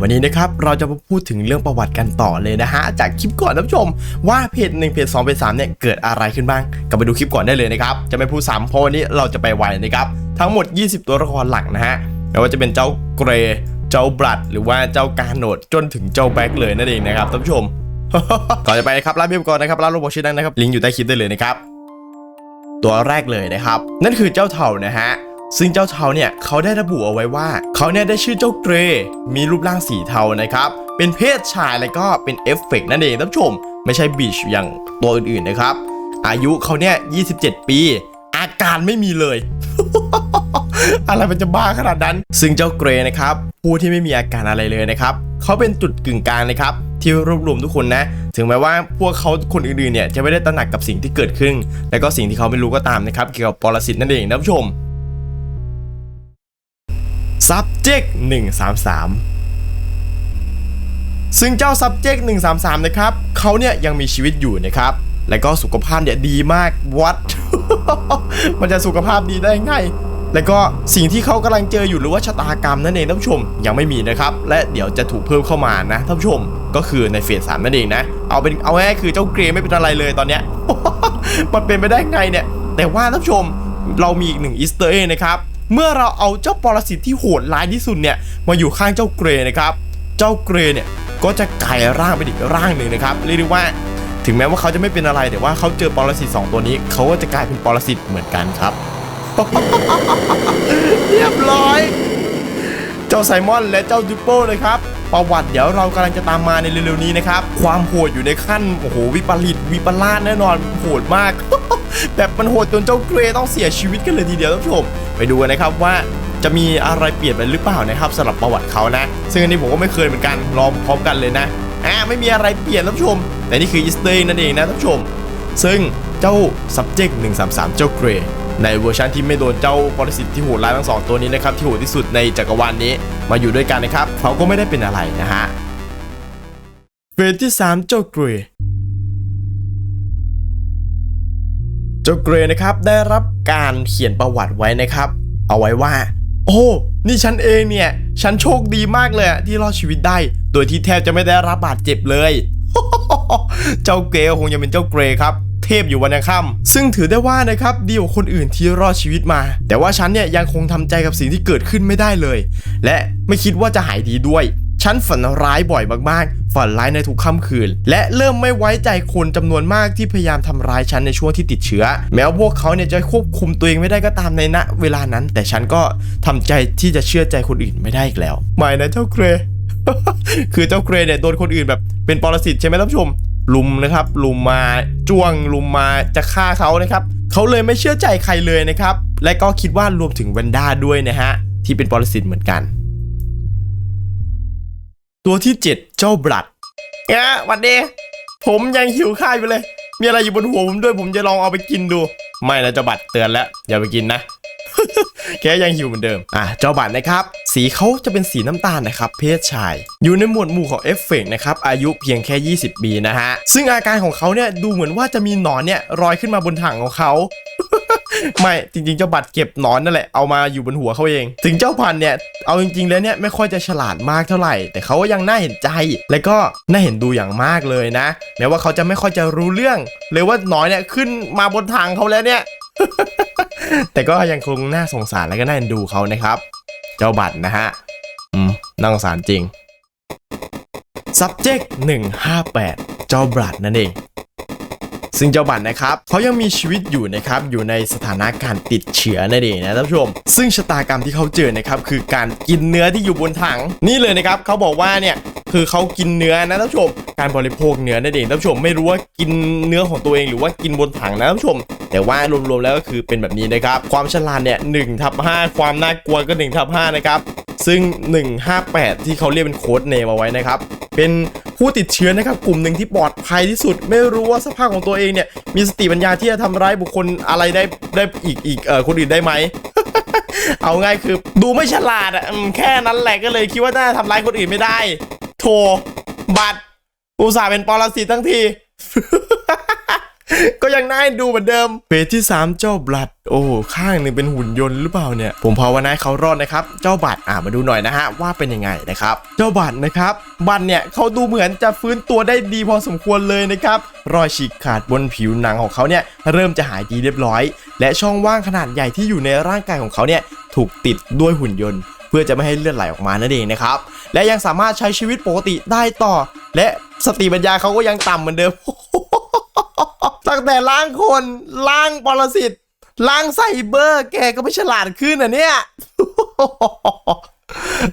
วันนี้นะครับเราจะมาพูดถึงเรื่องประวัติกันต่อเลยนะฮะจากคลิปก่อนท่านผู้ชม ว่าเพจ1เพจ2เพจ3เนี่ยเกิดอะไรขึ้นบ้างกลับไปดูคลิปก่อนได้เลยนะครับจะไม่พูดซ้ำเพราะวันนี้เราจะไปไวนะครับทั้งหมด 20 ตัวละครหลักนะฮะไม่ว่าจะเป็นเจ้าเกรเจ้าบลัด หรือว่าเจ้าการโนดจนถึงเจ้าแบ็คเลยนั่นเองนะครับท่านผู้ชมก่อนจะไปนะครับร้านพิมพ์ก่อนนะครับร้านโรบอชื่อดังนะครับลิงก์อยู่ใต้คลิปได้เลยนะครับตัวแรกเลยนะครับ นั่นคือเจ้าเถ่านะฮะ ซึ่งเจ้าเทาเนี่ยเขาได้ระบุเอาไว้ว่าเขาเนี่ยได้ชื่อเจ้าเกรมีรูปร่างสีเทานะครับ เป็นเพศชายแล้วก็เป็นเอฟเฟกต์นั่นเองท่านผู้ชม ไม่ใช่บีชอย่างตัวอื่นๆนะครับ อายุเขาเนี่ย 27 ปี อาการไม่มีเลย อะไรมันจะบ้าขนาดนั้น ซึ่งเจ้าเกรนะครับ ผู้ที่ไม่มีอาการอะไรเลยนะครับเขาเป็นจุดกึ่งกลางนะครับที่รวบรวมทุกคนนะ ถึงแม้ว่าพวกเขาคนอื่นๆเนี่ยจะไม่ได้ตระหนักกับสิ่งที่เกิดขึ้น และก็สิ่งที่เขาไม่รู้ก็ตามนะครับ เกี่ยวกับปรสิตนั่นเองท่านผู้ชม subject 133 ซึ่งเจ้า subject 133 นะครับเขาเนี่ยยังมีชีวิตอยู่นะครับ และก็สุขภาพเนี่ยดีมากวัด มันจะสุขภาพดีได้ไงแล้วก็สิ่งที่เขากำลังเจออยู่หรือว่าชะตากรรมนั่นเองท่านผู้ชมยังไม่มีนะครับ และเดี๋ยวจะถูกเพิ่มเข้ามานะท่านผู้ชมก็คือในเฟสสามนั่นเองนะ เอาเป็นเอาง่ายคือเจ้าเกรย์ไม่เป็นอะไรเลยตอนเนี้ยมันเป็นไปได้ไงเนี่ย แต่ว่าท่านผู้ชมเรามีอีกหนึ่งอีสเตอร์เอนะครับ เมื่อเราเอาเจ้าปรสิตที่โหดร้ายที่สุดเนี่ยมาอยู่ข้างเจ้าเกรย์นะครับ เจ้าเกรย์เนี่ยก็จะกลายร่างเป็นอีกร่างหนึ่งนะครับเรียกได้ว่า ถึงแม้ว่าเขาจะไม่เป็นอะไรแต่ว่าเขาเจอปรสิตสองตัวนี้ เขาก็จะกลายเป็นปรสิตเหมือนกันครับ เรียบร้อย เจ้าไซมอนและเจ้าจูโป้เลยครับประวัติเดี๋ยวเรากำลังจะตามมาในเร็วๆนี้นะครับ ความโหดอยู่ในขั้นโอ้โหวิปริตวิปลาสแน่นอนโหดมาก แบบมันโหดจนเจ้าเกรย์ต้องเสียชีวิตกันเลยทีเดียวท่านผู้ชม ไปดูกันนะครับว่าจะมีอะไรเปลี่ยนไปหรือเปล่านะครับสำหรับประวัติเขานะ ซึ่งอันนี้ผมก็ไม่เคยเหมือนกันลองพร้อมกันเลยนะอ่าไม่มีอะไรเปลี่ยนท่านผู้ชม แต่นี่คืออีสเตอร์นั่นเองนะท่านผู้ชม ซึ่งเจ้า subject 133 เจ้าเกรย์ในเวอร์ชันที่ไม่โดนเจ้าปรสิตที่โหดร้ายทั้งสองตัวนี้นะครับที่โหดที่สุดในจักรวาลนี้มาอยู่ด้วยกันนะครับเขาก็ไม่ได้เป็นอะไรนะฮะเฟสที่ 3 เจ้าเกรย์ เจ้าเกรย์นะครับได้รับการเขียนประวัติไว้นะครับ เอาไว้ว่า โอ้นี่ฉันเองเนี่ยฉันโชคดีมากเลยที่รอดชีวิตได้ โดยที่แทบจะไม่ได้รับบาดเจ็บเลย เจ้าเกรย์คงจะเป็นเจ้าเกรย์ครับเทพอยู่วันยังค่ำซึ่งถือได้ว่านะครับดีกว่าคนอื่นที่รอดชีวิตมา แต่ว่าฉันเนี่ยยังคงทำใจกับสิ่งที่เกิดขึ้นไม่ได้เลย และไม่คิดว่าจะหายดีด้วย ฉันฝันร้ายบ่อยมากๆ ฝันร้ายในทุกค่ำคืน และเริ่มไม่ไว้ใจคนจำนวนมากที่พยายามทำร้ายฉันในช่วงที่ติดเชื้อ แม้ว่าพวกเขาเนี่ยจะควบคุมตัวเองไม่ได้ก็ตามในณเวลานั้น แต่ฉันก็ทำใจที่จะเชื่อใจคนอื่นไม่ได้อีกแล้วไม่นะเจ้าเกรย์คือเจ้าเกรย์เนี่ยโดนคนอื่นแบบเป็นปรสิตใช่ไหมท่านผู้ชมลุมนะครับลุมมาจ้วงลุมมาจะฆ่าเขานะครับเขาเลยไม่เชื่อใจใครเลยนะครับ และก็คิดว่ารวมถึงแวนด้าด้วยนะฮะที่เป็นปรสิตเหมือนกัน ตัวที่ 7 เจ้าบลัดเอ๊ะหวันเดผมยังหิวข้าวอยู่เลย มีอะไรอยู่บนหัวผมด้วยผมจะลองเอาไปกินดู ไม่นะเจ้าบัตรเตือนแล้วอย่าไปกินนะ แค่ยังหิวเหมือนเดิม อะเจ้าบัตรนะครับ สีเขาจะเป็นสีน้ำตาลนะครับ เพศชาย อยู่ในหมวดหมู่ของเอฟเฟกต์นะครับ อายุเพียงแค่ 20 ปีนะฮะ ซึ่งอาการของเขาเนี่ยดูเหมือนว่าจะมีหนอนเนี่ยรอยขึ้นมาบนถังของเขา ไม่จริงๆเจ้าบัตรเก็บหนอนนั่นแหละเอามาอยู่บนหัวเขาเอง ถึงเจ้าพันเนี่ยเอาจริงๆแล้วเนี่ยไม่ค่อยจะฉลาดมากเท่าไหร่ แต่เขาก็ยังน่าเห็นใจ และก็น่าเห็นดูอย่างมากเลยนะ แม้ว่าเขาจะไม่ค่อยจะรู้เรื่องเลยว่าหนอนเนี่ยขึ้นมาบนถังเขาแล้วเนี่ย แต่ก็ยังคงน่าสงสารและก็น่าเอ็นดูเขานะครับ เจ้าบัตรนะฮะอืมน่าสงสารจริง subject 158 เจ้าบัตรนั่นเอง ซึ่งเจ้าบัตรนะครับเขายังมีชีวิตอยู่นะครับอยู่ในสถานะการติดเชื้อนั่นเองนะท่านผู้ชม ซึ่งชะตากรรมที่เขาเจอนะครับคือการกินเนื้อที่อยู่บนถัง นี่เลยนะครับเขาบอกว่าเนี่ยคือเขากินเนื้อนะท่านผู้ชม การบริโภคเนื้อนั่นเองท่านผู้ชมไม่รู้ว่ากินเนื้อของตัวเองหรือว่ากินบนถังนะท่านผู้ชม แต่ว่ารวมๆแล้วก็คือเป็นแบบนี้นะครับความฉลาดเนี่ยหนึ่งทับห้าความน่ากลัวก็1ทับห้านะครับซึ่ง 158 ที่เขาเรียกเป็นโค้ดเนมเอาไว้นะครับ เป็น ผู้ติดเชื้อนะครับกลุ่มหนึ่งที่ปลอดภัยที่สุด ไม่รู้ว่าสภาพของตัวเองเนี่ยมีสติปัญญาที่จะทำร้ายบุคคลอะไรได้ได้อีกอีกเอ่อคนอื่นได้ไหมเอาง่ายคือดูไม่ฉลาดอะแค่นั้นแหละก็เลยคิดว่าน่าจะทำร้ายคนอื่นไม่ได้ โทบัตรอุตส่าห์เป็นปรสิตทั้งที ก็ยังน่าดูเหมือนเดิมเฟสที่ 3 เจ้าบลัด โอ้ข้างหนึ่งเป็นหุ่นยนต์หรือเปล่าเนี่ย ผมภาวนาให้เขารอดนะครับ เจ้าบัตรอ่ามาดูหน่อยนะฮะว่าเป็นยังไงนะครับ เจ้าบัตรนะครับ บัตรเนี่ยเขาดูเหมือนจะฟื้นตัวได้ดีพอสมควรเลยนะครับ รอยฉีกขาดบนผิวหนังของเขาเนี่ยเริ่มจะหายดีเรียบร้อย และช่องว่างขนาดใหญ่ที่อยู่ในร่างกายของเขาเนี่ยถูกติดด้วยหุ่นยนต์ เพื่อจะไม่ให้เลือดไหลออกมานั่นเองนะครับ และยังสามารถใช้ชีวิตปกติได้ต่อ และสติปัญญาเขาก็ยังต่ำเหมือนเดิม ตั้งแต่ล้างคนล้างปรสิตล้างไซเบอร์แกก็ไม่ฉลาดขึ้นอะเนี่ย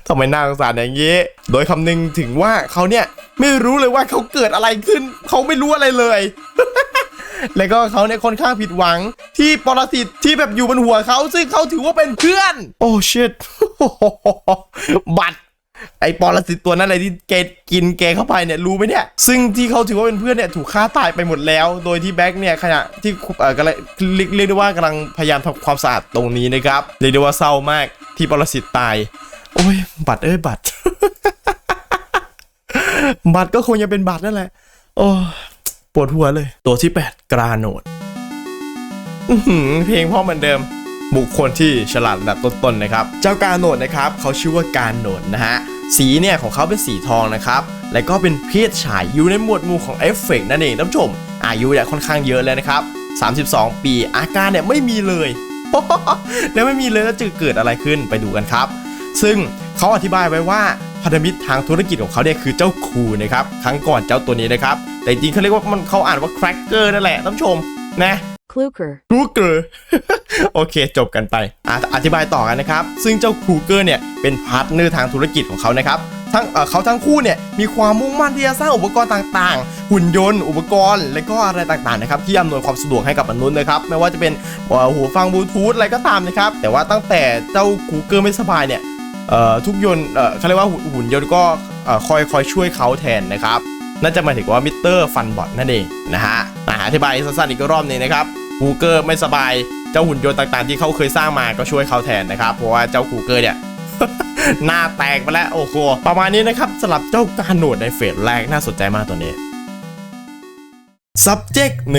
ทำไมน่าสงสารอย่างนี้ โดยคำนึงถึงว่าเขาเนี่ยไม่รู้เลยว่าเขาเกิดอะไรขึ้น เขาไม่รู้อะไรเลย แล้วก็เขาเนี่ยค่อนข้างผิดหวัง ที่ปรสิตที่แบบอยู่บนหัวเขาซึ่งเขาถือว่าเป็นเพื่อน โอ้ชิตบัตร ไอปรสิตตัวนั้นอะไรที่แกกินแกเข้าไปเนี่ยรู้ไหมเนี่ยซึ่งที่เขาถือว่าเป็นเพื่อนเนี่ยถูกฆ่าตายไปหมดแล้ว โดยที่แบ็กเนี่ยขณะที่เอ่อกำลังเรียกเรียกได้ว่ากำลังพยายามทำความสะอาดตรงนี้นะครับเรียกได้ว่าเศร้ามากที่ปรสิตตาย โอ้ยบัตรเอ้ยบัตร บัตรก็คงยังเป็นบัตรนั่นแหละ โอ้ปวดหัวเลย ตัวที่ 8 กราโนดเพลงพ่อเหมือนเดิม บุคคลที่ฉลาดระดับต้นๆนะครับ เจ้ากาโนดนะครับ เขาชื่อว่าการโนดนะฮะ สีเนี่ยของเขาเป็นสีทองนะครับ และก็เป็นเพศชายอยู่ในหมวดหมู่ของเอฟเฟกต์นั่นเองท่านผู้ชม อายุเนี่ยค่อนข้างเยอะเลยนะครับ 32 ปีอาการเนี่ยไม่มีเลย แล้วไม่มีเลยแล้วจะเกิดอะไรขึ้นไปดูกันครับ ซึ่งเขาอธิบายไว้ว่าพันธมิตรทางธุรกิจของเขาเนี่ยคือเจ้าคูนะครับครั้งก่อนเจ้าตัวนี้นะครับ แต่จริงเขาเรียกว่ามันเขาอ่านว่าแครกเกอร์นั่นแหละท่านผู้ชมนะ Kluker. ครูเกอร์โอเคจบกันไปอะอธิบายต่อกันนะครับ ซึ่งเจ้าครูเกอร์เนี่ยเป็นพาร์ทเนอร์ทางธุรกิจของเขานะครับทั้งเขาทั้งคู่เนี่ยมีความมุ่งมั่นที่จะสร้างอุปกรณ์ต่างๆ หุ่นยนต์ อุปกรณ์ และก็อะไรต่างๆนะครับที่อำนวยความสะดวกให้กับมนุษย์นะครับไม่ว่าจะเป็นหูฟังบลูทูธอะไรก็ตามนะครับแต่ว่าตั้งแต่เจ้าคูเกอร์ไม่สบายเนี่ยทุกยนต์เขาเรียกว่าหุ่นยนต์ก็คอยคอยช่วยเขาแทนนะครับน่าจะหมายถึงว่ามิเตอร์ฟันบอทนั่นเองนะฮะอธิบายสั้นๆอีกรอบนึงนะครับ คูเกอร์ไม่สบาย เจ้าหุ่นยนต์ต่างๆ ที่เขาเคยสร้างมาก็ช่วยเขาแทนนะครับ เพราะว่าเจ้าคูเกอร์เนี่ยหน้าแตกไปแล้วโอ้โหประมาณนี้นะครับสำหรับเจ้าการโหนดในเฟสแรกน่าสนใจมากตัวนี้ subject 126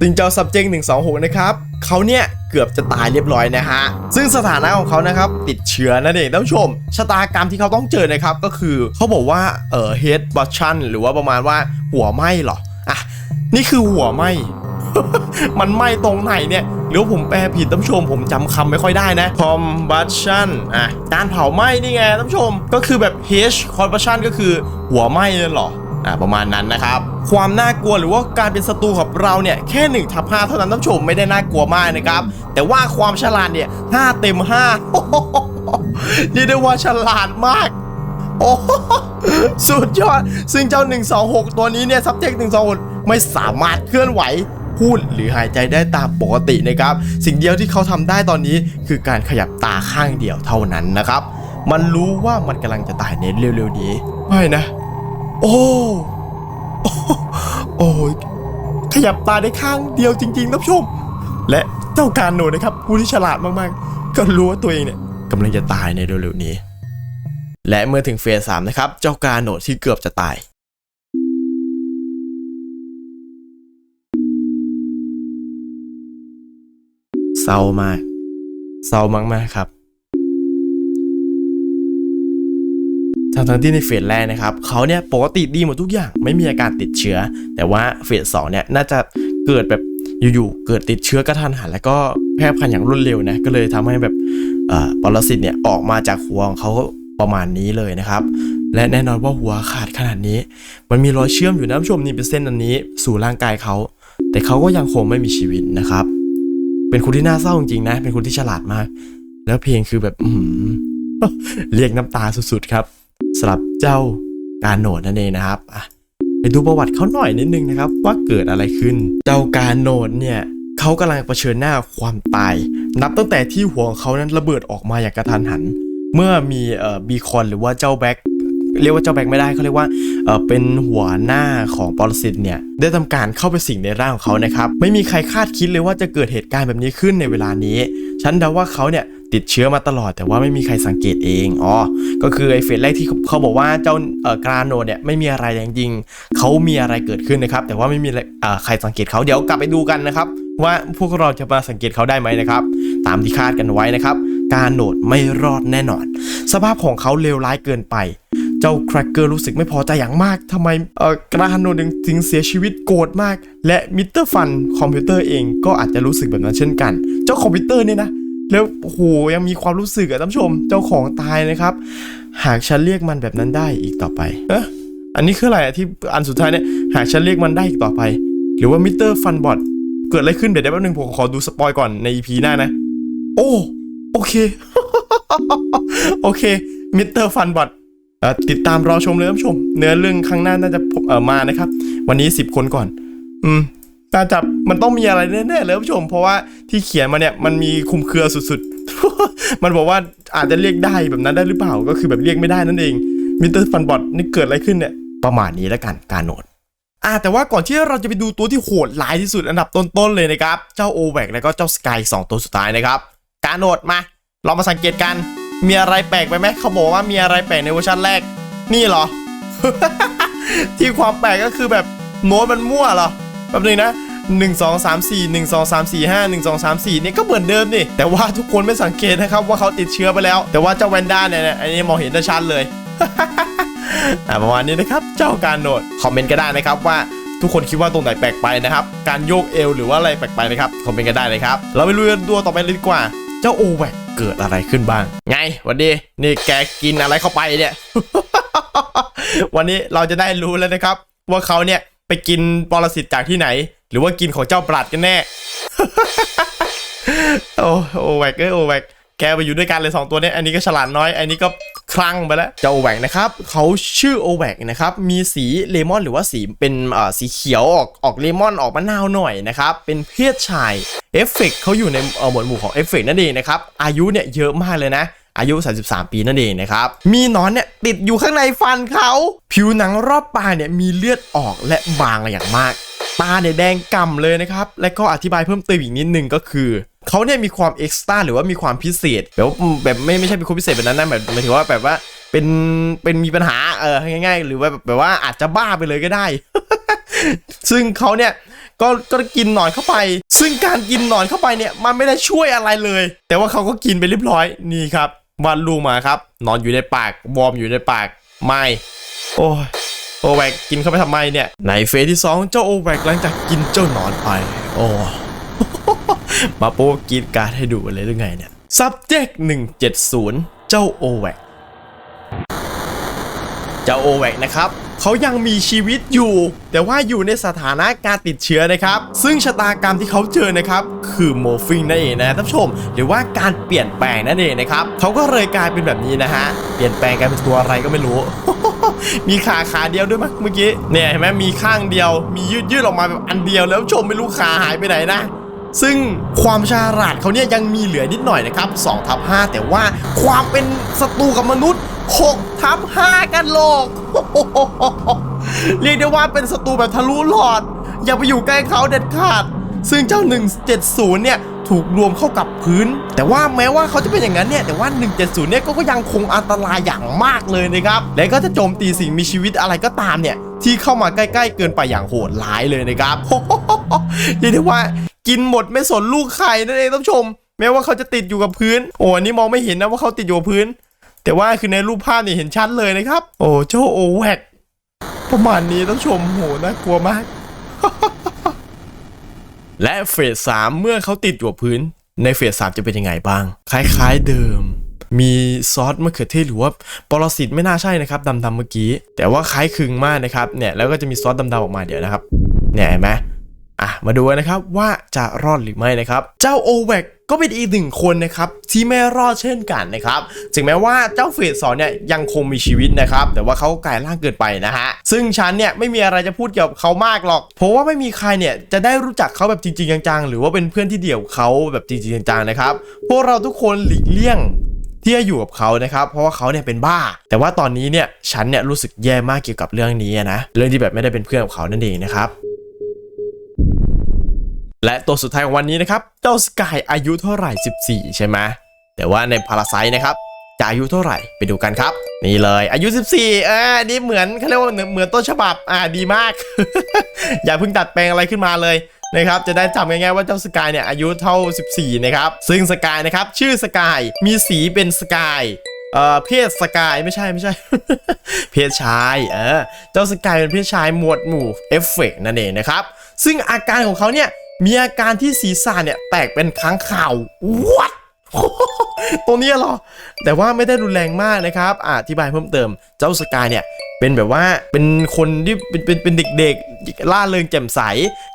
ซึ่งเจ้า subject 126 นะครับ เขาเนี่ยเกือบจะตายเรียบร้อยนะฮะ ซึ่งสถานะของเขานะครับติดเชื้อนั่นเองท่านผู้ชม ชะตากรรมที่เขาต้องเจอนะครับก็คือเขาบอกว่าเออ head b u s h i o n หรือว่าประมาณว่าหัวไหมเหรอ อะ นี่คือหัวไหมมันไหมตรงไหนเนี่ยหรือผมแปลผิดท่านผู้ชมผมจำคำไม่ค่อยได้นะ combustion อะการเผาไหม้นี่ไงท่านผู้ชม ก็คือแบบ H combustion ก็คือหัวไหม้เลยเหรอ อ่าประมาณนั้นนะครับ ความน่ากลัวหรือว่าการเป็นศัตรูกับเราเนี่ยแค่1ทับ5เท่านั้นท่านผู้ชมไม่ได้น่ากลัวมากนะครับ แต่ว่าความฉลาดเนี่ย5เต็ม5นี่ได้ว่าฉลาดมากโอ้สุดยอด ซึ่งเจ้า 126 ตัวนี้เนี่ย subject 126 ไม่สามารถเคลื่อนไหวพูดหรือหายใจได้ตามปกตินะครับ สิ่งเดียวที่เขาทำได้ตอนนี้คือการขยับตาข้างเดียวเท่านั้นนะครับ มันรู้ว่ามันกำลังจะตายในเร็วๆนี้ไม่นะ โอ้โอ้ยขยับตาได้ข้างเดียวจริงๆท่านผู้ชม และเจ้าการโนนะครับผู้ที่ฉลาดมากๆ ก็รู้ว่าตัวเองเนี่ยกำลังจะตายในเร็วๆนี้ และเมื่อถึงเฟสสามนะครับ เจ้าการโนดที่เกือบจะตาย เศร้ามาก เศร้ามากๆครับ ทั้งทั้งที่ในเฟสแรกนะครับเขาเนี่ยปกติดีหมดทุกอย่างไม่มีอาการติดเชื้อ แต่ว่าเฟสสองเนี่ยน่าจะเกิดแบบอยู่ๆเกิดติดเชื้อกระทันหันแล้วก็แพร่พันธุ์อย่างรวดเร็วนะก็เลยทำให้แบบปรสิตเนี่ยออกมาจากหัวของเขาประมาณนี้เลยนะครับ และแน่นอนว่าหัวขาดขนาดนี้ มันมีรอยเชื่อมอยู่นะท่านผู้ชมนี่เป็นเส้นอันนี้สู่ร่างกายเขา แต่เขาก็ยังคงไม่มีชีวิตนะครับ เป็นคนที่น่าเศร้าจริงๆนะ เป็นคนที่ฉลาดมาก แล้วเพลงคือแบบเรียกน้ำตาสุดๆครับ สำหรับเจ้าการโหนดนั่นเองนะครับไปดูประวัติเขาหน่อยนิดนึงนะครับ ว่าเกิดอะไรขึ้น เจ้าการโหนดเนี่ยเขากำลังเผชิญหน้าความตาย นับตั้งแต่ที่หัวของเขานั้นระเบิดออกมาอย่างกระทันหัน เมื่อมีเอ่อบีคอนหรือว่าเจ้าแบ็คเรียกว่าเจ้าแบ็คไม่ได้เขาเรียกว่าเออเป็นหัวหน้าของปรสิตเนี่ยได้ทำการเข้าไปสิงในร่างของเขานะครับ ไม่มีใครคาดคิดเลยว่าจะเกิดเหตุการณ์แบบนี้ขึ้นในเวลานี้ ฉันเดาว่าเขาเนี่ย ติดเชื้อมาตลอด แต่ว่าไม่มีใครสังเกตเองอ๋อก็คือไอ้เฟสแรกที่เขาบอกว่าเจ้าเอ่อกราโนเนี่ยไม่มีอะไรจริงๆเขามีอะไรเกิดขึ้นนะครับ แต่ว่าไม่มีใครสังเกตเขาเดี๋ยวกลับไปดูกันนะครับ ว่าพวกเราจะมาสังเกตเขาได้ไหมนะครับ ตามที่คาดกันไว้นะครับ การโหนดไม่รอดแน่นอน สภาพของเขาเลวร้ายเกินไปเจ้าแครกเกอร์รู้สึกไม่พอใจอย่างมากทำไมเอ่อกราฮันโนถึงถึงเสียชีวิตโกรธมาก และมิสเตอร์ฟันคอมพิวเตอร์เองก็อาจจะรู้สึกแบบนั้นเช่นกัน เจ้าคอมพิวเตอร์เนี่ยนะ แล้วโอ้โหยังมีความรู้สึกอะท่านผู้ชมเจ้าของตายนะครับ หากฉันเรียกมันแบบนั้นได้อีกต่อไปเอะอันนี้คืออะไรอะที่อันสุดท้ายเนี่ยหากฉันเรียกมันได้อีกต่อไป หรือว่ามิสเตอร์ฟันบอทเกิดอะไรขึ้นเดี๋ยวแป๊บนึงผมขอดูสปอยก่อนใน EP หน้านะ โอ้โอเค โอเคมิสเตอร์ฟันบอทติดตามรอชมเลยท่านผู้ชม เนื้อเรื่องข้างหน้าน่าจะเอ่อมานะครับ วันนี้ 10 คนก่อน อืม น่าจะมันต้องมีอะไรแน่ๆเลยท่านผู้ชม เพราะว่าที่เขียนมาเนี่ยมันมีคลุมเครือสุดๆ มันบอกว่าอาจจะเรียกได้แบบนั้นได้หรือเปล่าก็คือแบบเรียกไม่ได้นั่นเองมิสเตอร์ฟันบอทนี่เกิดอะไรขึ้นเนี่ยประมาณนี้แล้วกันการโหนดอ่าแต่ว่าก่อนที่เราจะไปดูตัวที่โหดร้ายที่สุดอันดับต้นๆเลยนะครับ เจ้าโอแวกแล้วก็เจ้าสกายสองตัวสุดท้ายนะครับ การโหนดมาเรามาสังเกตกันมีอะไรแปลกไปไหมเขาบอกว่ามีอะไรแปลกในเวอร์ชันแรก นี่เหรอ ที่ความแปลกก็คือแบบโน้ตมันมั่วเหรอ แป๊บนึงนะ 1 2 3 4 1 2 3 4 5 1 2 3 4นี่ก็เหมือนเดิมนี่ แต่ว่าทุกคนไม่สังเกตนะครับว่าเขาติดเชื้อไปแล้ว แต่ว่าเจ้าแวนด้าเนี่ยเนี่ยอันนี้มองเห็นได้ชัดเลยอ่ประมาณนี้นะครับเจ้าการโหนดคอมเมนต์ก็ได้นะครับว่าทุกคนคิดว่าตรงไหนแปลกไปนะครับ การโยกเอวหรือว่าอะไรแปลกไปนะครับคอมเมนต์กันได้เลยครับ เราไปลุยกันตัวต่อไปเลยดีกว่า เจ้าโอแวกเกิดอะไรขึ้นบ้าง ไงวันดีนี่แกกินอะไรเข้าไปเนี่ย วันนี้เราจะได้รู้แล้วนะครับ ว่าเขาเนี่ย ไปกินปรสิตจากที่ไหน หรือว่ากินของเจ้าปลัดกันแน่ โอ้โอแวกเอ้ยโอแวกแกไปอยู่ด้วยกันเลยสองตัวเนี้ยอันนี้ก็ฉลาดน้อย อันนี้ก็คลั่งไปแล้ว เจ้าโอแวกนะครับเขาชื่อโอแวกนะครับ มีสีเลมอนหรือว่าสีเป็นเอ่อสีเขียวออกออกเลมอนออกมะนาวหน่อยนะครับ เป็นเพศชาย เอฟเฟกเขาอยู่ในเอ่อหมวดหมู่ของเอฟเฟกนั่นเองนะครับ อายุเนี่ยเยอะมากเลยนะ อายุ 33 ปีนั่นเองนะครับ มีหนอนเนี่ยติดอยู่ข้างในฟันเขา ผิวหนังรอบปากเนี่ยมีเลือดออกและบางอย่างมาก ตาเนี่ยแดงก่ำเลยนะครับ และก็อธิบายเพิ่มเติมอีกนิดนึงก็คือเขาเนี่ยมีความเอ็กซ์ตร้าหรือว่ามีความพิเศษแบบแบบไม่ไม่ใช่เป็นคนพิเศษแบบนั้นนะแบบหมายถึงว่าแบบว่าเป็นเป็นมีปัญหาเออง่าย ๆ หรือว่าแบบแบบว่าอาจจะบ้าไปเลยก็ได้ ซึ่งเขาเนี่ยก็ก็กินหนอนเข้าไป ซึ่งการกินหนอนเข้าไปเนี่ยมันไม่ได้ช่วยอะไรเลย แต่ว่าเขาก็กินไปเรียบร้อยนี่ครับ วาดลูกมาครับ นอนอยู่ในปากวอร์มอยู่ในปากไม่ โอ้ยโอแวกกินเข้าไปทำไมเนี่ย ในเฟสที่ 2 เจ้าโอแวกหลังจากกินเจ้านอนไป โอ้ มาโป๊กินการให้ดูเลยหรือไงเนี่ย subject 170 เจ้าโอแวกเจ้าโอแวกนะครับ เขายังมีชีวิตอยู่ แต่ว่าอยู่ในสถานะการติดเชื้อนะครับ ซึ่งชะตากรรมที่เขาเจอนะครับ คือโมฟิงนั่นเองนะท่านผู้ชม หรือว่าการเปลี่ยนแปลงนั่นเองนะครับเขาก็เลยกลายเป็นแบบนี้นะฮะเปลี่ยนแปลงกลายเป็นตัวอะไรก็ไม่รู้มีขาขาเดียวด้วยมั้ยเมื่อกี้เนี่ยเห็นไหมมีข้างเดียว มียืดยืดออกมาแบบอันเดียวแล้วชมไม่รู้ขาหายไปไหนนะ ซึ่งความฉลาดเขาเนี่ยยังมีเหลือนิดหน่อยนะครับ2ทับ5แต่ว่าความเป็นศัตรูกับมนุษย์6ทับ5กันโลก เรียกได้ว่าเป็นศัตรูแบบทะลุหลอด อย่าไปอยู่ใกล้เขาเด็ดขาด ซึ่งเจ้า 170 เนี่ยถูกรวมเข้ากับพื้น แต่ว่าแม้ว่าเขาจะเป็นอย่างนั้นเนี่ย แต่ว่า 170 เนี่ยก็ก็ยังคงอันตรายอย่างมากเลยนะครับ และก็จะโจมตีสิ่งมีชีวิตอะไรก็ตามเนี่ย ที่เข้ามาใกล้ๆ เกินไปอย่างโหดร้ายเลยนะครับเรียกได้ว่ากินหมดไม่สนลูกไข่นั่นเองท่านผู้ชม แม้ว่าเขาจะติดอยู่กับพื้น โอ้อันนี้มองไม่เห็นนะว่าเขาติดอยู่กับพื้น แต่ว่าคือในรูปภาพเนี่ยเห็นชัดเลยนะครับ โอ้เจ้าโอแวกประมาณนี้ต้องชมโหน่ากลัวมาก และเฟสสามเมื่อเขาติดอยู่กับพื้น ในเฟสสามจะเป็นยังไงบ้าง คล้ายๆเดิม มีซอสมะเขือเทศหรือว่าปรสิตไม่น่าใช่นะครับดำๆเมื่อกี้ แต่ว่าคล้ายคลึงมากนะครับเนี่ยแล้วก็จะมีซอสดำๆออกมาเดี๋ยวนะครับเนี่ยเห็นไหมอะมาดูนะครับว่าจะรอดหรือไม่นะครับ เจ้าโอแวกก็เป็นอีกหนึ่งคนนะครับที่ไม่รอดเช่นกันนะครับถึงแม้ว่าเจ้าเฟสสองเนี่ยยังคงมีชีวิตนะครับ แต่ว่าเขากลายร่างเกินไปนะฮะซึ่งฉันเนี่ยไม่มีอะไรจะพูดเกี่ยวกับเขามากหรอก เพราะว่าไม่มีใครเนี่ยจะได้รู้จักเขาแบบจริงๆจังๆหรือว่าเป็นเพื่อนที่เดี่ยวเขาแบบจริงๆจังๆนะครับพวกเราทุกคนหลีกเลี่ยง ที่จะอยู่กับเขานะครับ เพราะว่าเขาเนี่ยเป็นบ้า แต่ว่าตอนนี้เนี่ยฉันเนี่ยรู้สึกแย่มากเกี่ยวกับเรื่องนี้นะ เรื่องที่แบบไม่ได้เป็นเพื่อนกับเขานั่นเองนะครับและตัวสุดท้ายของวันนี้นะครับเจ้าสกายอายุเท่าไหร่ 14 ใช่ไหมแต่ว่าในพาราไซนะครับจะอายุเท่าไหร่ไปดูกันครับ นี่เลยอายุ 14อ่านี่เหมือนเขาเรียกว่าเหมือนต้นฉบับอ่าดีมาก อย่าเพิ่งตัดแปลงอะไรขึ้นมาเลย นะครับจะได้จำง่ายๆว่าเจ้าสกายเนี่ยอายุเท่า 14 นะครับ ซึ่งสกายนะครับชื่อสกายมีสีเป็นสกายเอ่อเพศสกายไม่ใช่ไม่ใช่ เพศชายเออเจ้าสกายเป็นเพศชายหมวดหมู่เอฟเฟกนั่นเองนะครับ ซึ่งอาการของเขาเนี่ยมีอาการที่ศีรษะเนี่ยแตกเป็นค้างข่าว what ตัวนี้หรอ แต่ว่าไม่ได้รุนแรงมากนะครับอธิบายเพิ่มเติม เจ้าสกายเนี่ยเป็นแบบว่าเป็นคนที่เป็นเป็นเป็นเด็กๆล่าเริงแจ่มใส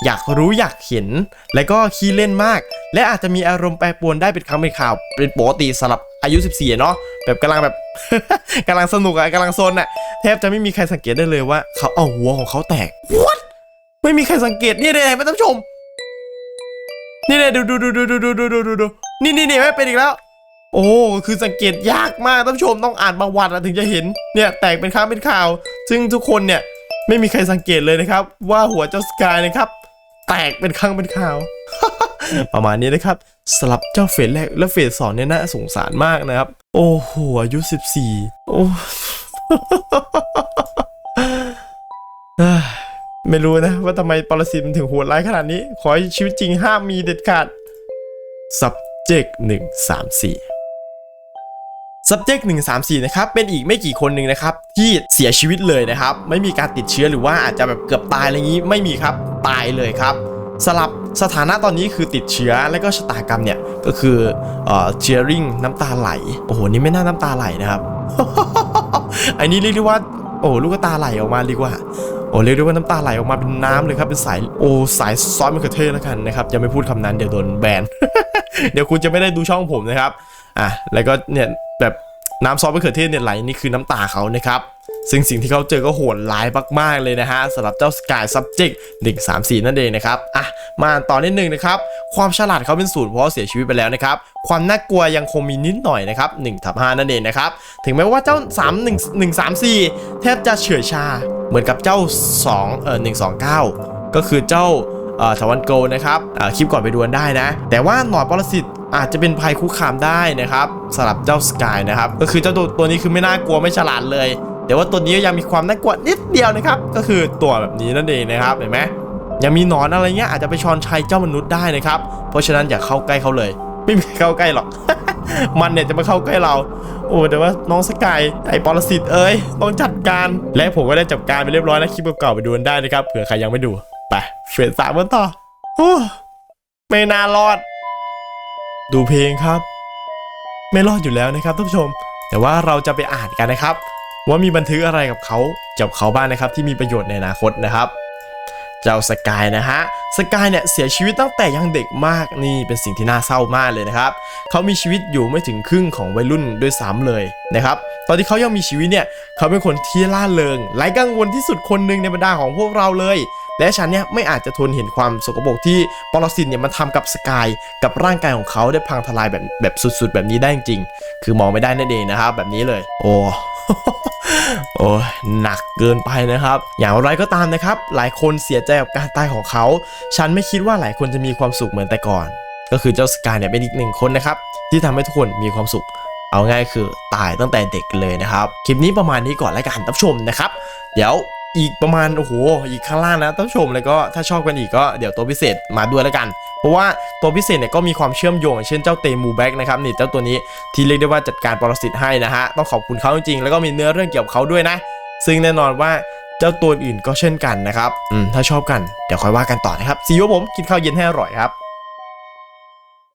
อยากรู้อยากเห็น และก็ขี้เล่นมาก และอาจจะมีอารมณ์แปรปรวนได้เป็นครั้งเป็นข่าว เป็นปกติสำหรับอายุ 14 เนาะแบบกำลังแบบกำลังสนุกอะกำลังโซนอะแทบจะไม่มีใครสังเกตได้เลยว่าเขาเอาหัวของเขาแตก what ไม่มีใครสังเกตนี่เลยท่านผู้ชม นี่เลยดูดูดูดูดูดูดูดูดูดู นี่นี่นี่ไม่เป็นอีกแล้ว โอ้คือสังเกตยากมากท่านผู้ชมต้องอ่านประวัติถึงจะเห็นเนี่ยแตกเป็นข้างเป็นข่าว ซึ่งทุกคนเนี่ยไม่มีใครสังเกตเลยนะครับ ว่าหัวเจ้าสกายนะครับ แตกเป็นข้างเป็นข่าว ประมาณนี้นะครับสลับเจ้าเฟสแรกและเฟสสองเนี่ยน่าสงสารมากนะครับ โอ้โหอายุสิบสี่โอ้ไม่รู้นะว่าทำไมปรสิตมันถึงโหดร้ายขนาดนี้ ขอให้ชีวิตจริงห้ามมีเด็ดขาด subject 1 3 4 subject 1 3 4นะครับเป็นอีกไม่กี่คนหนึ่งนะครับที่เสียชีวิตเลยนะครับ ไม่มีการติดเชื้อหรือว่าอาจจะแบบเกือบตายอะไรอย่างนี้ไม่มีครับตายเลยครับสลับสถานะตอนนี้คือติดเชื้อและก็ชะตากรรมเนี่ยก็คือเอ่อเชียริงน้ำตาไหลโอ้โหนี่ไม่น่าน้ำตาไหลนะครับอันนี้เรียกได้ว่าโอ้ลูกตาไหลออกมาดีกว่าโอ้เรียกได้ว่าน้ำตาไหลออกมาเป็นน้ำเลยครับเป็นสายโอ้สายซอสมะเขือเทศแล้วกันนะครับจะไม่พูดคำนั้นเดี๋ยวโดนแบน เดี๋ยวคุณจะไม่ได้ดูช่องผมนะครับ อะ แล้วก็เนี่ยแบบน้ำซอสมะเขือเทศเนี่ยไหลนี่คือน้ำตาเขานะครับ ซึ่งสิ่งที่เขาเจอก็โหดร้ายมากๆเลยนะฮะสำหรับเจ้า Sky Subject 134 นั่นเองนะครับ อะ มาต่อนิดนึงนะครับ ความฉลาดเขาเป็นศูนย์เพราะเสียชีวิตไปแล้วนะครับ ความน่ากลัวยังคงมีนิดหน่อยนะครับ1ทับ5นั่นเองนะครับ ถึงแม้ว่าเจ้า 3 1 1 3 4 แทบจะเฉื่อยชา เหมือนกับเจ้า2เอ่อ129 ก็คือเจ้า เอ่อทวันโกนะครับเอ่อคลิปก่อนไปดูกันได้นะ แต่ว่าหนอนปรสิตอาจจะเป็นภัยคุกคามได้นะครับสำหรับเจ้าสกายนะครับก็คือเจ้าตัวตัวนี้คือไม่น่ากลัวไม่ฉลาดเลย แต่ว่าตัวนี้ก็ยังมีความน่ากลัวนิดเดียวนะครับ ก็คือตัวแบบนี้นั่นเองนะครับเห็นไหมยังมีหนอนอะไรเงี้ยอาจจะไปชอนชัยเจ้ามนุษย์ได้นะครับ เพราะฉะนั้นอย่าเข้าใกล้เขาเลย ไม่มีเข้าใกล้หรอก มันเนี่ยจะมาเข้าใกล้เรา โอ้แต่ว่าน้องสกายไอ้ปรสิตเอ้ยต้องจัดการ และผมก็ได้จัดการไปเรียบร้อยนะคลิปเก่าๆไปดูกันได้นะครับเผื่อใครยังไม่ดู ไปเฟสสามกันต่อโอ้ไม่น่ารอด ดูเพลงครับ ไม่รอดอยู่แล้วนะครับท่านผู้ชม แต่ว่าเราจะไปอ่านกันนะครับ ว่ามีบันทึกอะไรกับเขาเกี่ยวกับเขาบ้างนะครับ ที่มีประโยชน์ในอนาคตนะครับเจ้าสกายนะฮะ สกายเนี่ยเสียชีวิตตั้งแต่ยังเด็กมากนี่เป็นสิ่งที่น่าเศร้ามากเลยนะครับ เขามีชีวิตอยู่ไม่ถึงครึ่งของวัยรุ่นด้วยซ้ำเลยนะครับ ตอนที่เขายังมีชีวิตเนี่ย เขาเป็นคนที่ล่าเริงไร้กังวลที่สุดคนหนึ่งในบรรดาของพวกเราเลย และฉันเนี่ยไม่อาจจะทนเห็นความสกปรกที่ปรสิตเนี่ยมันทำกับสกายกับร่างกายของเขาได้พังทลายแบบแบบสุดๆ แบบนี้ได้จริงๆ คือมองไม่ได้นั่นเองนะครับแบบนี้เลย โอ้โอ้ยหนักเกินไปนะครับ อย่างไรก็ตามนะครับ หลายคนเสียใจกับการตายของเขา ฉันไม่คิดว่าหลายคนจะมีความสุขเหมือนแต่ก่อน ก็คือเจ้าสกายเนี่ยเป็นอีกหนึ่งคนนะครับ ที่ทำให้ทุกคนมีความสุข เอาง่ายคือตายตั้งแต่เด็กเลยนะครับ คลิปนี้ประมาณนี้ก่อนแล้วกันท่านผู้ชมนะครับ เดี๋ยว อีกประมาณโอ้โหอีกข้างล่างนะท่านผู้ชมแล้วก็ถ้าชอบกันอีกก็เดี๋ยวตัวพิเศษมาด้วยแล้วกัน เพราะว่าตัวพิเศษเนี่ยก็มีความเชื่อมโยงเช่นเจ้าเตมูแบ็กนะครับนี่เจ้าตัวนี้ที่เรียกได้ว่าจัดการปรสิตให้นะฮะต้องขอบคุณเขาจริงๆแล้วก็มีเนื้อเรื่องเกี่ยวกับเขาด้วยนะ ซึ่งแน่นอนว่าเจ้าตัวอื่นก็เช่นกันนะครับอืมถ้าชอบกันเดี๋ยวค่อยว่ากันต่อนะครับซีโอผมกินข้าวเย็นให้อร่อยครับ